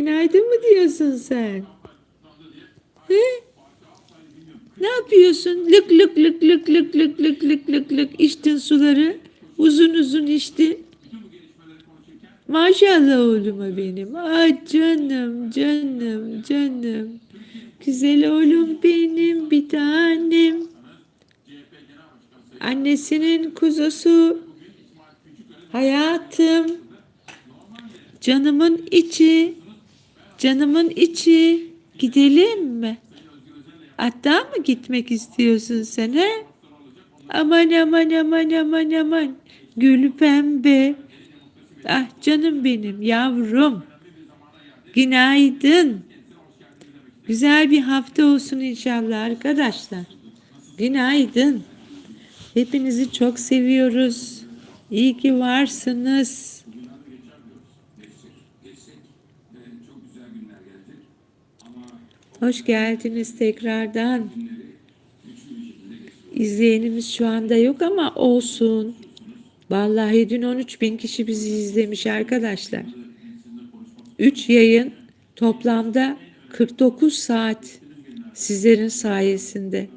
Günaydın mı diyorsun sen? He? Ne yapıyorsun? Lık lık lık lık lık lık lık lık lık lık içtin suları. Uzun uzun içtin. Maşallah oğluma benim. Ay canım canım canım. Güzel oğlum benim bir tanem. Annesinin kuzusu. Hayatım. Canımın içi. Canımın içi. Gidelim mi? Hatta mı gitmek istiyorsun sen he? Aman aman aman aman aman. Gül pembe. Ah canım benim yavrum. Günaydın. Güzel bir hafta olsun inşallah arkadaşlar. Günaydın. Hepinizi çok seviyoruz. İyi ki varsınız. Hoş geldiniz tekrardan. İzleyenimiz şu anda yok ama olsun. Vallahi dün 13 bin kişi bizi izlemiş arkadaşlar. 3 yayın toplamda 49 saat sizlerin sayesinde.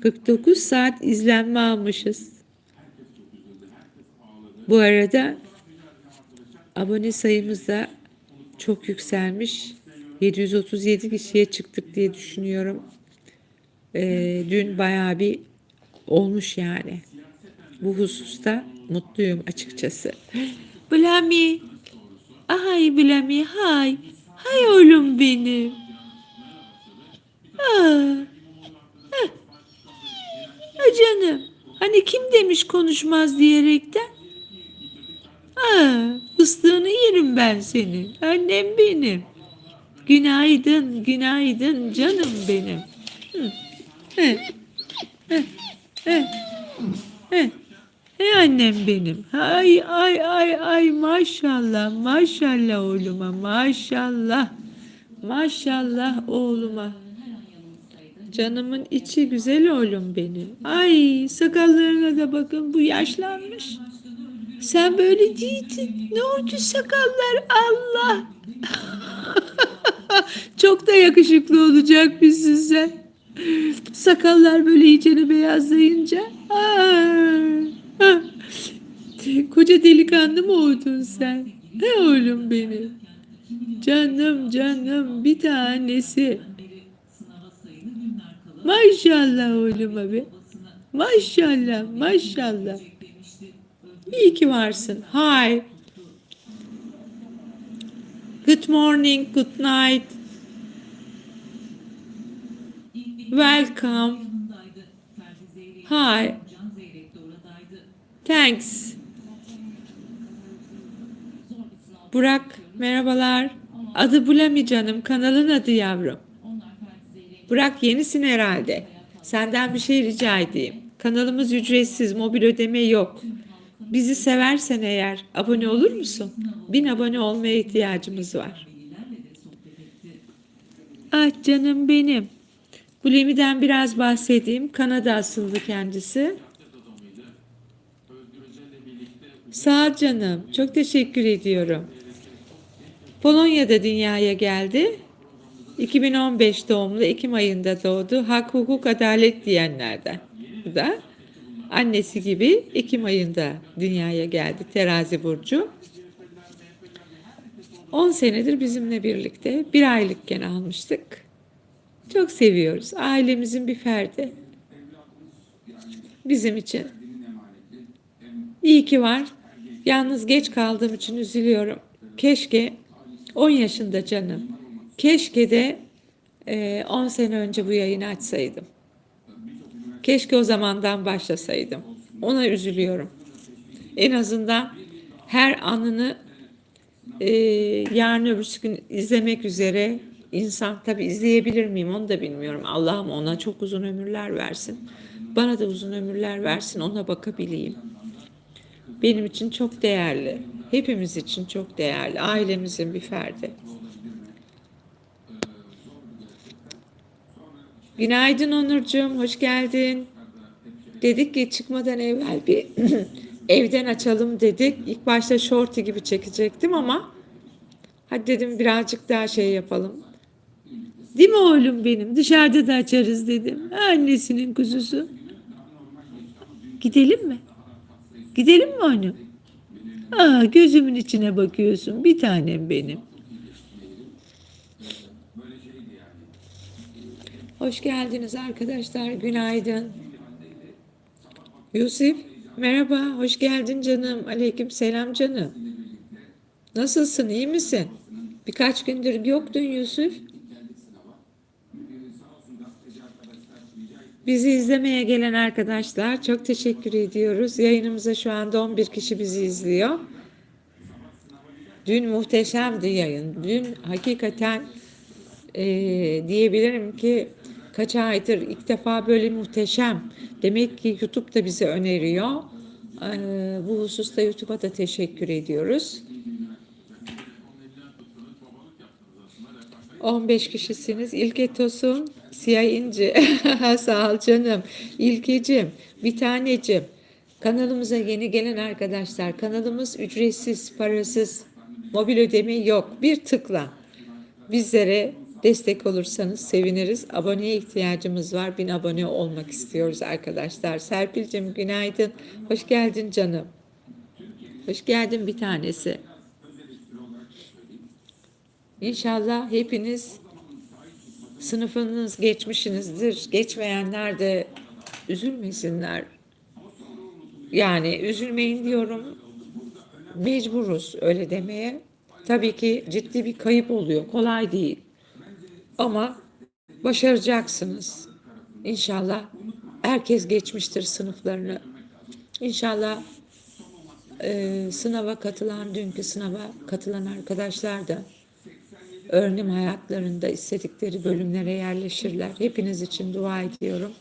49 saat izlenme almışız. Bu arada abone sayımız da çok yükselmiş. 737 kişiye çıktık diye düşünüyorum. Ee, dün bayağı bir olmuş yani. Bu hususta mutluyum açıkçası. Blami. Ay Blami hay. Hay oğlum benim. Ah. Heh. Ha canım. Hani kim demiş konuşmaz diyerekten? Aa, fıstığını yerim ben senin. Annem benim. Günaydın, günaydın canım benim. He. He. He. He. He annem benim. Ay ay ay ay maşallah maşallah oğluma maşallah. Maşallah oğluma. Canımın içi güzel oğlum benim. Ay sakallarına da bakın bu yaşlanmış. Sen böyle değildin. Ne oldu sakallar Allah. Çok da yakışıklı olacakmışsın sen. Sakallar böyle iyicene beyazlayınca. Koca delikanlı mı oldun sen? Ne oğlum benim? Canım canım bir tanesi. Maşallah oğlum abi. Maşallah maşallah. İyi ki varsın. Hi. Good morning, good night. Welcome. Hi. Thanks. Burak, merhabalar. Adı Bulami canım, kanalın adı yavrum. Burak yenisin herhalde. Senden bir şey rica edeyim. Kanalımız ücretsiz, mobil ödeme yok. Bizi seversen eğer abone olur musun? Bin abone olmaya ihtiyacımız var. Ah canım benim. Bulimi'den biraz bahsedeyim. Kanada asıllı kendisi. Sağ ol canım. Çok teşekkür ediyorum. Polonya'da dünyaya geldi. 2015 doğumlu Ekim ayında doğdu. Hak, hukuk, adalet diyenlerden. Bu da annesi gibi Ekim ayında dünyaya geldi. Terazi burcu. 10 senedir bizimle birlikte. Bir aylıkken almıştık. Çok seviyoruz. Ailemizin bir ferdi. Bizim için. İyi ki var. Yalnız geç kaldığım için üzülüyorum. Keşke 10 yaşında canım. Keşke de e, 10 sene önce bu yayını açsaydım. Keşke o zamandan başlasaydım. Ona üzülüyorum. En azından her anını e, yarın öbürsü gün izlemek üzere insan tabi izleyebilir miyim onu da bilmiyorum. Allah'ım ona çok uzun ömürler versin. Bana da uzun ömürler versin ona bakabileyim. Benim için çok değerli. Hepimiz için çok değerli. Ailemizin bir ferdi. Günaydın Onurcuğum, hoş geldin. Dedik ki çıkmadan evvel bir evden açalım dedik. İlk başta shorty gibi çekecektim ama Hadi dedim birazcık daha şey yapalım. Değil mi oğlum benim? Dışarıda da açarız dedim. Annesinin kuzusu. Gidelim mi? Gidelim mi oğlum? Aa, gözümün içine bakıyorsun. Bir tanem benim. Hoş geldiniz arkadaşlar. Günaydın. Yusuf, merhaba. Hoş geldin canım. Aleyküm selam canım. Nasılsın? iyi misin? Birkaç gündür yoktun Yusuf. Bizi izlemeye gelen arkadaşlar çok teşekkür ediyoruz. Yayınımıza şu anda 11 kişi bizi izliyor. Dün muhteşemdi yayın. Dün hakikaten eee, diyebilirim ki kaç aydır ilk defa böyle muhteşem. Demek ki YouTube da bizi öneriyor. Eee, bu hususta YouTube'a da teşekkür ediyoruz. 15 kişisiniz. İlke Tosun, Siyah İnci. Sağ ol canım. İlkecim, bir tanecim. Kanalımıza yeni gelen arkadaşlar, kanalımız ücretsiz, parasız, mobil ödeme yok. Bir tıkla bizlere destek olursanız seviniriz. Aboneye ihtiyacımız var. Bin abone olmak istiyoruz arkadaşlar. Serpil'cim günaydın. Hoş geldin canım. Hoş geldin bir tanesi. İnşallah hepiniz sınıfınız geçmişinizdir. Geçmeyenler de üzülmesinler. Yani üzülmeyin diyorum. Mecburuz öyle demeye. Tabii ki ciddi bir kayıp oluyor. Kolay değil. Ama başaracaksınız. İnşallah herkes geçmiştir sınıflarını. İnşallah e, sınava katılan, dünkü sınava katılan arkadaşlar da öğrenim hayatlarında istedikleri bölümlere yerleşirler. Hepiniz için dua ediyorum.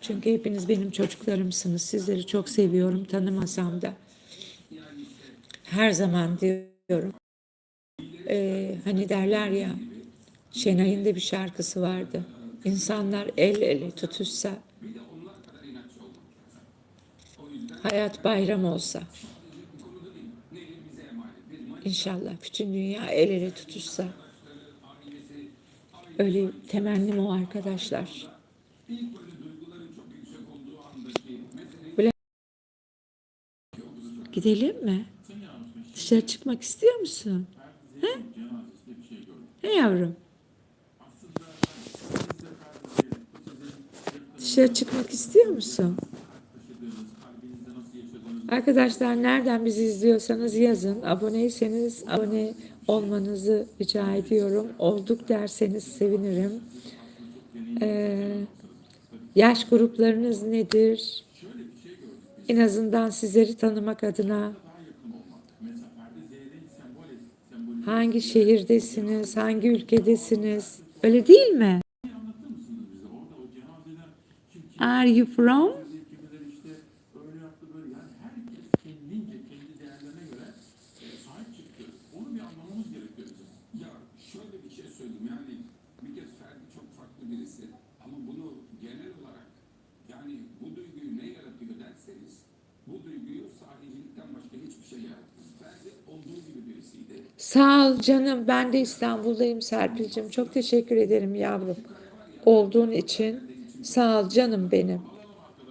Çünkü hepiniz benim çocuklarımsınız. Sizleri çok seviyorum tanımasam da. Her zaman diyorum. Ee, hani derler ya Şenay'ın da bir şarkısı vardı. İnsanlar el ele tutuşsa hayat bayram olsa İnşallah bütün dünya el ele tutuşsa. Öyle temennim o arkadaşlar. Gidelim mi? Dışarı çıkmak istiyor musun? He? Ne yavrum? Dışarı çıkmak istiyor musun? Arkadaşlar nereden bizi izliyorsanız yazın. Aboneyseniz abone olmanızı rica ediyorum. Olduk derseniz sevinirim. Ee, yaş gruplarınız nedir? En azından sizleri tanımak adına hangi şehirdesiniz, hangi ülkedesiniz? Öyle değil mi? Are you from? Sağ ol canım. Ben de İstanbul'dayım Serpil'cim. Çok teşekkür ederim yavrum. Olduğun için. Sağ ol canım benim.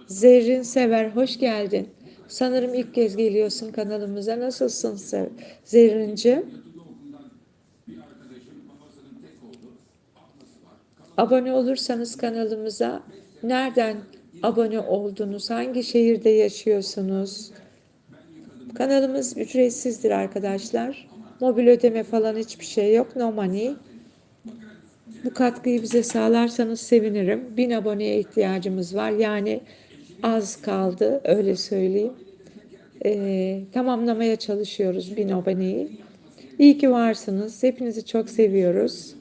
Zerrin Sever, hoş geldin. Sanırım ilk kez geliyorsun kanalımıza. Nasılsın Zerrin'cim? Abone olursanız kanalımıza nereden abone oldunuz? Hangi şehirde yaşıyorsunuz? Kanalımız ücretsizdir arkadaşlar. Mobil ödeme falan hiçbir şey yok. No money. Bu katkıyı bize sağlarsanız sevinirim. Bin aboneye ihtiyacımız var. Yani az kaldı öyle söyleyeyim. Ee, tamamlamaya çalışıyoruz bin aboneyi. İyi ki varsınız. Hepinizi çok seviyoruz.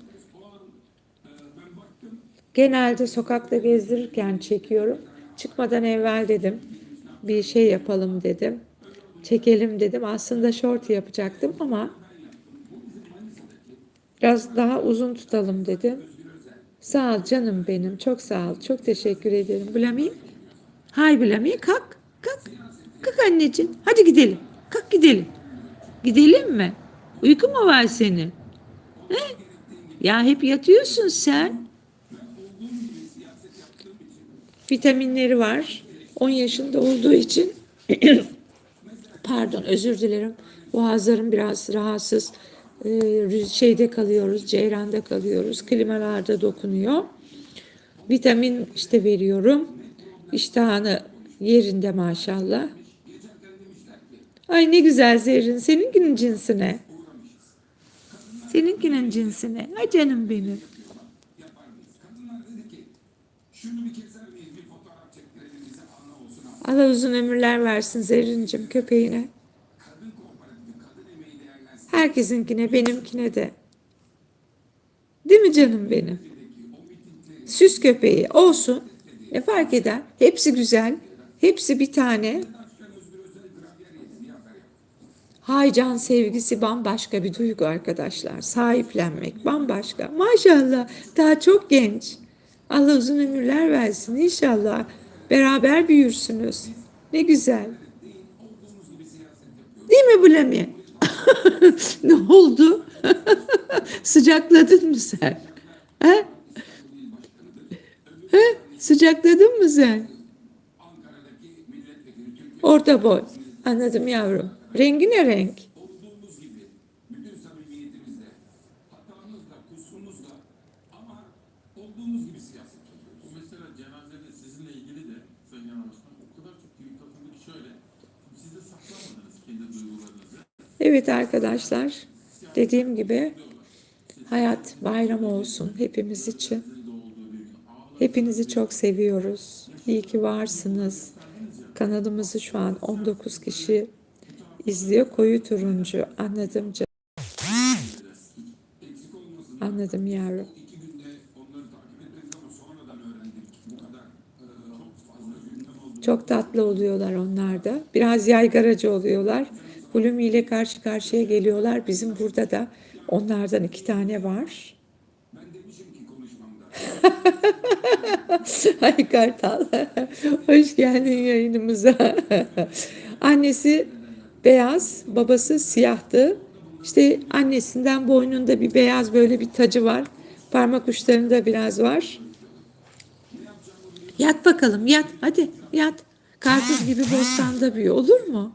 Genelde sokakta gezdirirken çekiyorum. Çıkmadan evvel dedim. Bir şey yapalım dedim. Çekelim dedim. Aslında short yapacaktım ama biraz daha uzun tutalım dedim. Sağ ol canım benim. Çok sağ ol. Çok teşekkür ederim. Blami. Hay Blami. Kalk. Kalk. Kalk anneciğim. Hadi gidelim. Kalk gidelim. Gidelim mi? Uyku mu var senin? He? Ya hep yatıyorsun sen. Vitaminleri var. 10 yaşında olduğu için pardon özür dilerim. Boğazlarım biraz rahatsız. Rüz- şeyde kalıyoruz, ceyranda kalıyoruz. Klimalarda dokunuyor. Vitamin işte veriyorum. İştahını yerinde maşallah. Ay ne güzel Zerrin. Seninkinin cinsi ne? Seninkinin cinsi ne? Ay canım benim. Allah uzun ömürler versin Zerrin'cim köpeğine. Herkesinkine benimkine de. Değil mi canım benim? Süs köpeği olsun. Ne fark eder? Hepsi güzel. Hepsi bir tane. Haycan sevgisi bambaşka bir duygu arkadaşlar. Sahiplenmek bambaşka. Maşallah daha çok genç. Allah uzun ömürler versin inşallah. Beraber büyürsünüz. Ne güzel. Değil mi Bulemi? ne oldu? Sıcakladın mı sen? He? He? Sıcakladın mı sen? Orta boy. Anladım yavrum. Rengi ne renk? Evet arkadaşlar. Dediğim gibi hayat bayram olsun hepimiz için. Hepinizi çok seviyoruz. İyi ki varsınız. Kanalımızı şu an 19 kişi izliyor. Koyu turuncu. Anladım canım. Anladım yavrum. Çok tatlı oluyorlar onlar da. Biraz yaygaracı oluyorlar. Hulumi ile karşı karşıya geliyorlar. Bizim burada da onlardan iki tane var. Ben demişim ki konuşmamda. Ay Kartal. Hoş geldin yayınımıza. Annesi beyaz, babası siyahtı. İşte annesinden boynunda bir beyaz böyle bir tacı var. Parmak uçlarında biraz var. Yat bakalım yat. Hadi yat. Karpuz gibi bostanda büyü. Olur mu?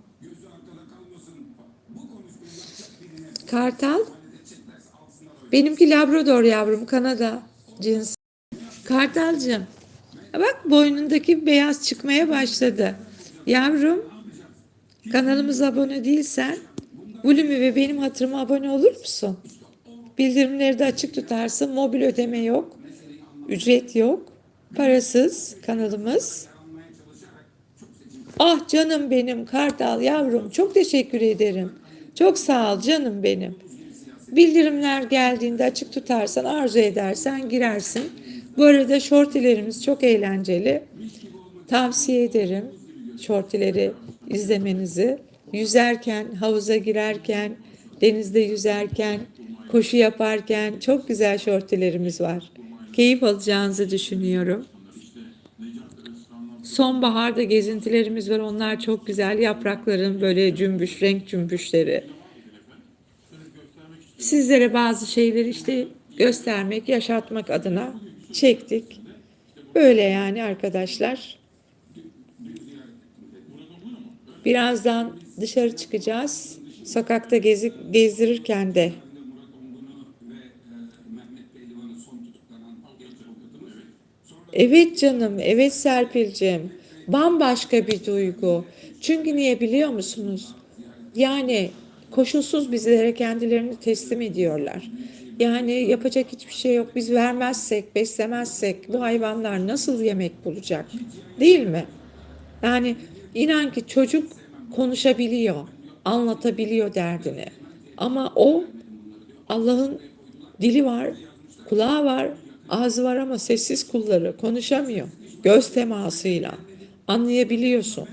Kartal. Benimki Labrador yavrum. Kanada cins. Kartalcığım. Bak boynundaki beyaz çıkmaya başladı. Yavrum kanalımıza abone değilsen Bulimi ve benim hatırıma abone olur musun? Bildirimleri de açık tutarsın. Mobil ödeme yok. Ücret yok. Parasız kanalımız. Ah canım benim Kartal yavrum çok teşekkür ederim. Çok sağ ol canım benim. Bildirimler geldiğinde açık tutarsan, arzu edersen girersin. Bu arada şortilerimiz çok eğlenceli. Tavsiye ederim şortileri izlemenizi. Yüzerken, havuza girerken, denizde yüzerken, koşu yaparken çok güzel şortilerimiz var. Keyif alacağınızı düşünüyorum. Sonbaharda gezintilerimiz var. Onlar çok güzel. Yaprakların böyle cümbüş, renk cümbüşleri. Sizlere bazı şeyleri işte göstermek, yaşatmak adına çektik. Böyle yani arkadaşlar. Birazdan dışarı çıkacağız. Sokakta gezi, gezdirirken de Evet canım, evet Serpil'cim. Bambaşka bir duygu. Çünkü niye biliyor musunuz? Yani koşulsuz bizlere kendilerini teslim ediyorlar. Yani yapacak hiçbir şey yok. Biz vermezsek, beslemezsek bu hayvanlar nasıl yemek bulacak? Değil mi? Yani inan ki çocuk konuşabiliyor, anlatabiliyor derdini. Ama o Allah'ın dili var, kulağı var, ağzı var ama sessiz kulları konuşamıyor. Göz temasıyla anlayabiliyorsun.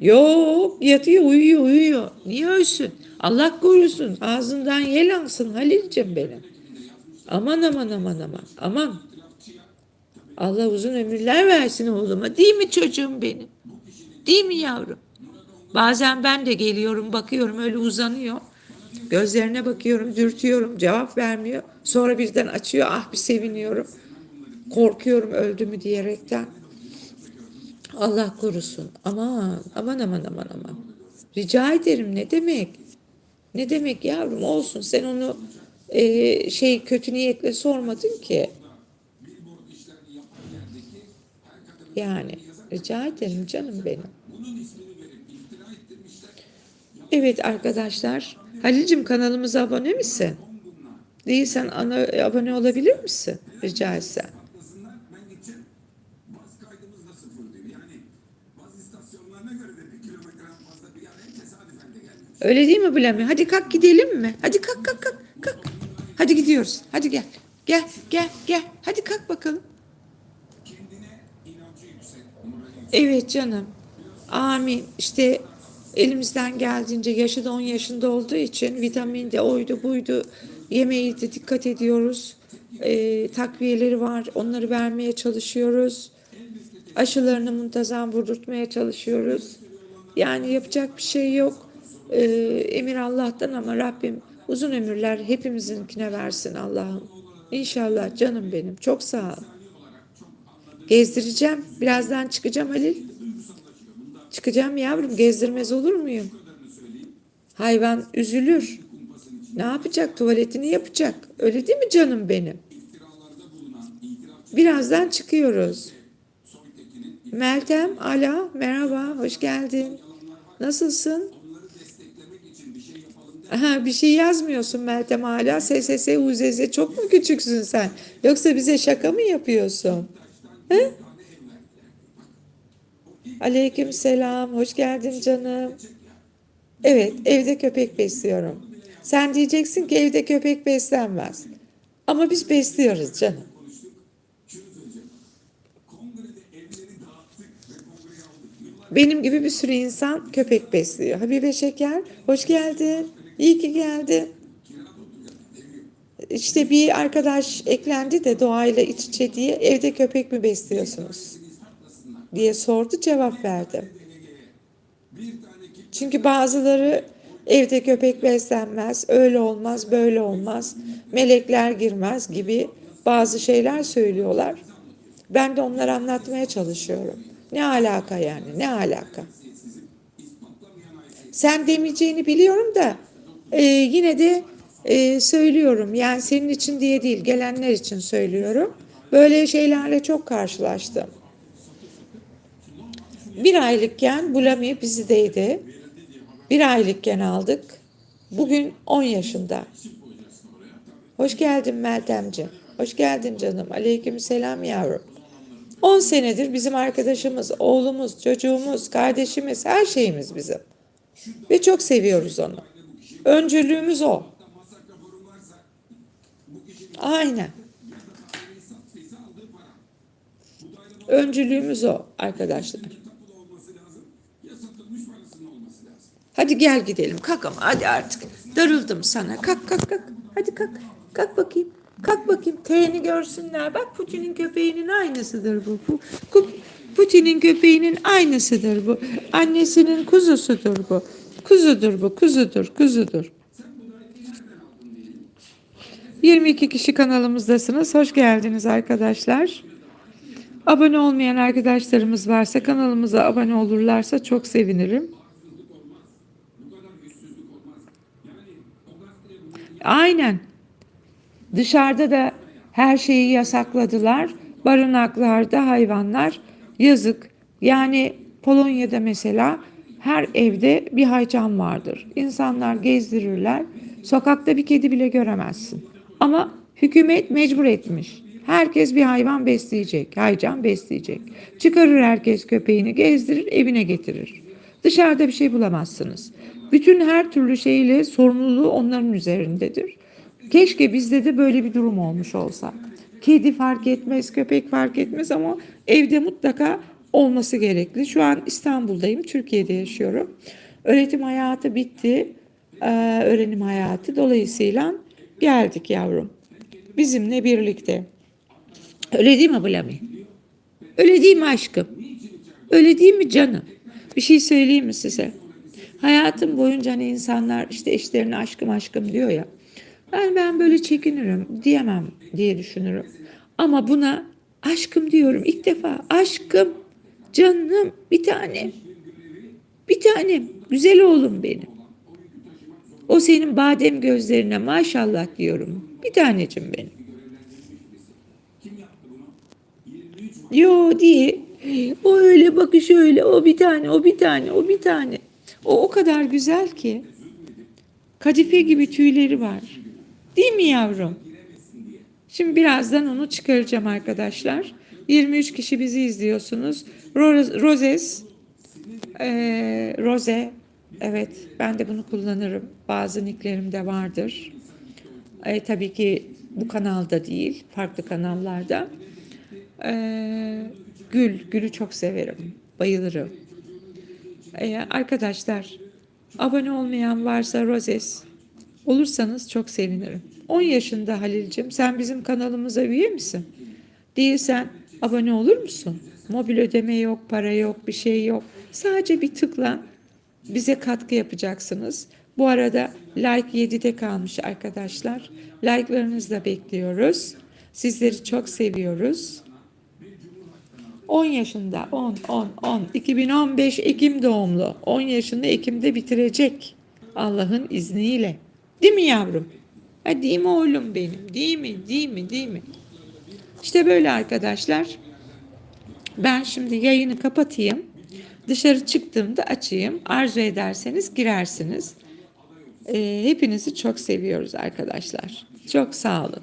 Yok yatıyor uyuyor uyuyor. Niye ölsün? Allah korusun ağzından yel alsın Halil'cim benim. Aman aman aman aman aman. Allah uzun ömürler versin oğluma. Değil mi çocuğum benim? Değil mi yavrum? Bazen ben de geliyorum bakıyorum öyle uzanıyor. Gözlerine bakıyorum, dürtüyorum, cevap vermiyor. Sonra birden açıyor, ah bir seviniyorum. Korkuyorum öldü mü diyerekten. Allah korusun. Aman, aman aman aman aman. Rica ederim ne demek? Ne demek yavrum olsun sen onu e, şey kötü niyetle sormadın ki. Yani rica ederim canım benim. Evet arkadaşlar. Halil'cim kanalımıza abone misin? Değilsen ana, abone olabilir misin? Rica etsem. Öyle değil mi Bülent? Hadi kalk gidelim mi? Hadi kalk kalk kalk kalk. Hadi gidiyoruz. Hadi gel. Gel gel gel. Hadi kalk bakalım. Evet canım. Amin. İşte elimizden geldiğince yaşı da 10 yaşında olduğu için vitamin de oydu buydu yemeği de dikkat ediyoruz. Ee, takviyeleri var. Onları vermeye çalışıyoruz. Aşılarını muntazam vurdurtmaya çalışıyoruz. Yani yapacak bir şey yok. Ee, emir Allah'tan ama Rabbim uzun ömürler hepimizinkine versin Allah'ım. İnşallah canım benim. Çok sağ ol. Gezdireceğim. Birazdan çıkacağım Halil. Çıkacağım yavrum. Gezdirmez olur muyum? Hayvan üzülür. Ne yapacak? Tuvaletini yapacak. Öyle değil mi canım benim? Birazdan çıkıyoruz. Meltem, Ala, merhaba, hoş geldin. Nasılsın? Aha, bir şey yazmıyorsun Meltem hala. SSS, UZZ çok mu küçüksün sen? Yoksa bize şaka mı yapıyorsun? He? Aleyküm selam, hoş geldin canım. Evet, evde köpek besliyorum. Sen diyeceksin ki evde köpek beslenmez. Ama biz besliyoruz canım. Benim gibi bir sürü insan köpek besliyor. Habibe Şeker, hoş geldin. İyi ki geldin. İşte bir arkadaş eklendi de doğayla iç içe diye evde köpek mi besliyorsunuz? Diye sordu cevap verdim. Çünkü bazıları evde köpek beslenmez, öyle olmaz, böyle olmaz, melekler girmez gibi bazı şeyler söylüyorlar. Ben de onları anlatmaya çalışıyorum. Ne alaka yani, ne alaka? Sen demeyeceğini biliyorum da e, yine de e, söylüyorum. Yani senin için diye değil, gelenler için söylüyorum. Böyle şeylerle çok karşılaştım. Bir aylıkken Bulami bizideydi. Bir aylıkken aldık. Bugün 10 yaşında. Hoş geldin Meltemciğim. Hoş geldin canım. Aleyküm selam yavrum. 10 senedir bizim arkadaşımız, oğlumuz, çocuğumuz, kardeşimiz, her şeyimiz bizim. Ve çok seviyoruz onu. Öncülüğümüz o. Aynen. Öncülüğümüz o arkadaşlar. Hadi gel gidelim. Kalk ama hadi artık. Darıldım sana. Kalk kalk kalk. Hadi kalk. Kalk bakayım. Kalk bakayım. T'ni görsünler. Bak Putin'in köpeğinin aynısıdır bu. bu. Pu- Putin'in köpeğinin aynısıdır bu. Annesinin kuzusudur bu. Kuzudur bu. Kuzudur. Kuzudur. 22 kişi kanalımızdasınız. Hoş geldiniz arkadaşlar. Abone olmayan arkadaşlarımız varsa kanalımıza abone olurlarsa çok sevinirim. Aynen. Dışarıda da her şeyi yasakladılar. Barınaklarda hayvanlar yazık. Yani Polonya'da mesela her evde bir haycan vardır. İnsanlar gezdirirler. Sokakta bir kedi bile göremezsin. Ama hükümet mecbur etmiş. Herkes bir hayvan besleyecek, haycan besleyecek. Çıkarır herkes köpeğini, gezdirir, evine getirir. Dışarıda bir şey bulamazsınız. Bütün her türlü şeyle sorumluluğu onların üzerindedir. Keşke bizde de böyle bir durum olmuş olsa. Kedi fark etmez, köpek fark etmez ama evde mutlaka olması gerekli. Şu an İstanbul'dayım, Türkiye'de yaşıyorum. Öğretim hayatı bitti, ee, öğrenim hayatı. Dolayısıyla geldik yavrum. Bizimle birlikte. Öyle değil mi Bulami? Öyle değil mi aşkım? Öyle değil mi canım? Bir şey söyleyeyim mi size? Hayatım boyunca hani insanlar işte eşlerine aşkım aşkım diyor ya. Ben ben böyle çekinirim diyemem diye düşünürüm. Ama buna aşkım diyorum ilk defa. Aşkım, canım, bir tane. Bir tanem, güzel oğlum benim. O senin badem gözlerine maşallah diyorum. Bir tanecim benim. Yo diye. O öyle bakış öyle. O bir tane, o bir tane, o bir tane. O o kadar güzel ki. Kadife gibi tüyleri var. Değil mi yavrum? Şimdi birazdan onu çıkaracağım arkadaşlar. 23 kişi bizi izliyorsunuz. Ro- Rozes, eee, Rose, evet ben de bunu kullanırım. Bazı nicklerimde vardır. E, tabii ki bu kanalda değil, farklı kanallarda. Eee, gül, gülü çok severim, bayılırım. E, arkadaşlar, abone olmayan varsa Roses, olursanız çok sevinirim. 10 yaşında Halil'cim, sen bizim kanalımıza üye misin? Değilsen abone olur musun? Mobil ödeme yok, para yok, bir şey yok. Sadece bir tıkla bize katkı yapacaksınız. Bu arada like 7'de kalmış arkadaşlar. Like'larınızı da bekliyoruz. Sizleri çok seviyoruz. 10 yaşında, 10, 10, 10. 2015 Ekim doğumlu. 10 yaşında Ekim'de bitirecek. Allah'ın izniyle. Değil mi yavrum? Ha, değil mi oğlum benim? Değil mi? Değil mi? Değil mi? İşte böyle arkadaşlar. Ben şimdi yayını kapatayım. Dışarı çıktığımda açayım. Arzu ederseniz girersiniz. Ee, hepinizi çok seviyoruz arkadaşlar. Çok sağ olun.